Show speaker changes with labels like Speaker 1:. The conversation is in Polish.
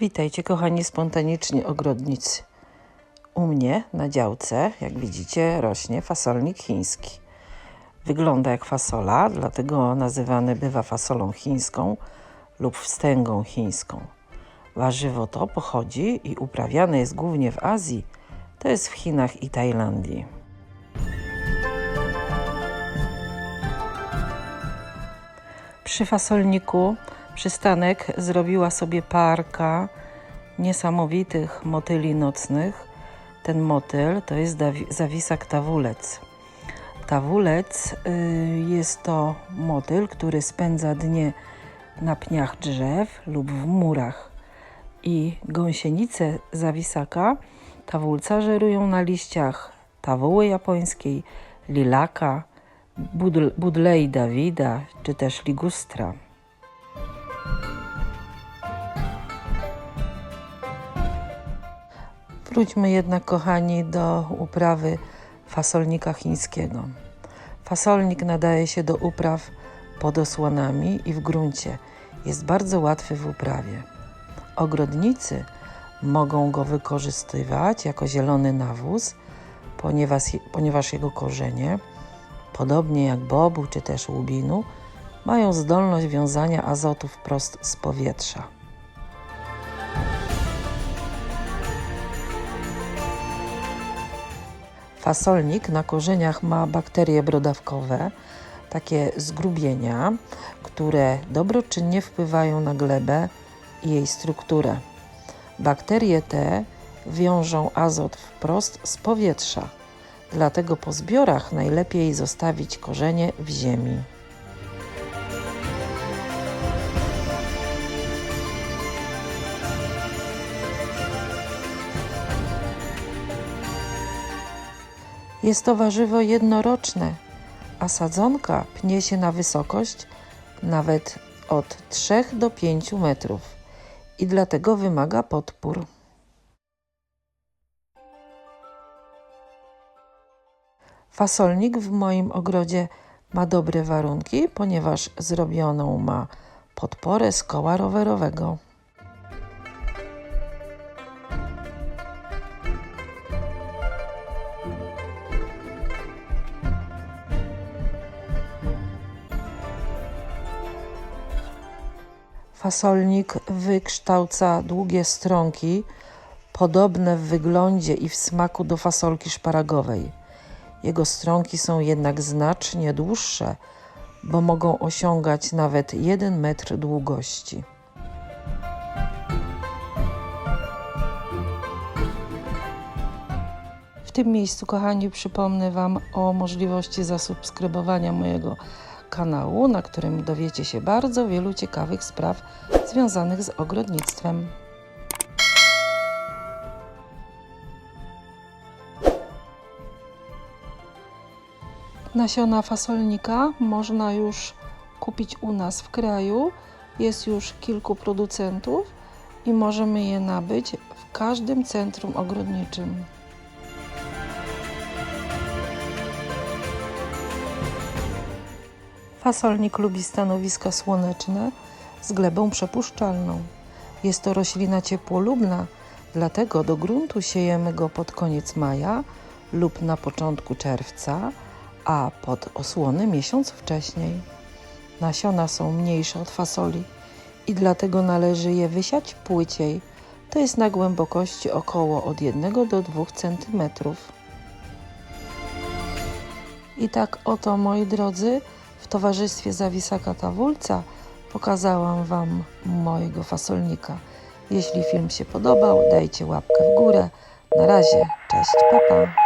Speaker 1: Witajcie kochani spontaniczni ogrodnicy. U mnie na działce, jak widzicie, rośnie fasolnik chiński. Wygląda jak fasola, dlatego nazywany bywa fasolą chińską lub wstęgą chińską. Warzywo to pochodzi i uprawiane jest głównie w Azji, to jest w Chinach i Tajlandii. Przy fasolniku przystanek zrobiła sobie parka niesamowitych motyli nocnych. Ten motyl to jest zawisak tawulec. Tawulec y, jest to motyl, który spędza dnie na pniach drzew lub w murach. I gąsienice zawisaka tawulca żerują na liściach tawuły japońskiej, lilaka, budl- budlei Dawida czy też ligustra. Wróćmy jednak, kochani, do uprawy fasolnika chińskiego. Fasolnik nadaje się do upraw pod osłonami i w gruncie. Jest bardzo łatwy w uprawie. Ogrodnicy mogą go wykorzystywać jako zielony nawóz, ponieważ, ponieważ jego korzenie, podobnie jak bobu czy też łubinu, mają zdolność wiązania azotu wprost z powietrza. Fasolnik na korzeniach ma bakterie brodawkowe, takie zgrubienia, które dobroczynnie wpływają na glebę i jej strukturę. Bakterie te wiążą azot wprost z powietrza, dlatego po zbiorach najlepiej zostawić korzenie w ziemi. Jest to warzywo jednoroczne, a sadzonka pnie się na wysokość nawet od 3 do 5 metrów i dlatego wymaga podpór. Fasolnik w moim ogrodzie ma dobre warunki, ponieważ zrobioną ma podporę z koła rowerowego. Fasolnik wykształca długie strąki, podobne w wyglądzie i w smaku do fasolki szparagowej. Jego strąki są jednak znacznie dłuższe, bo mogą osiągać nawet 1 metr długości. W tym miejscu, kochani, przypomnę Wam o możliwości zasubskrybowania mojego kanału, na którym dowiecie się bardzo wielu ciekawych spraw związanych z ogrodnictwem. Nasiona fasolnika można już kupić u nas w kraju. Jest już kilku producentów i możemy je nabyć w każdym centrum ogrodniczym. Fasolnik lubi stanowiska słoneczne z glebą przepuszczalną. Jest to roślina ciepłolubna, dlatego do gruntu siejemy go pod koniec maja lub na początku czerwca, a pod osłony miesiąc wcześniej. Nasiona są mniejsze od fasoli i dlatego należy je wysiać płyciej, to jest na głębokości około od 1 do 2 cm. I tak oto, moi drodzy, w towarzystwie zawisaka Tawulca pokazałam Wam mojego fasolnika. Jeśli film się podobał, dajcie łapkę w górę. Na razie, cześć, papa.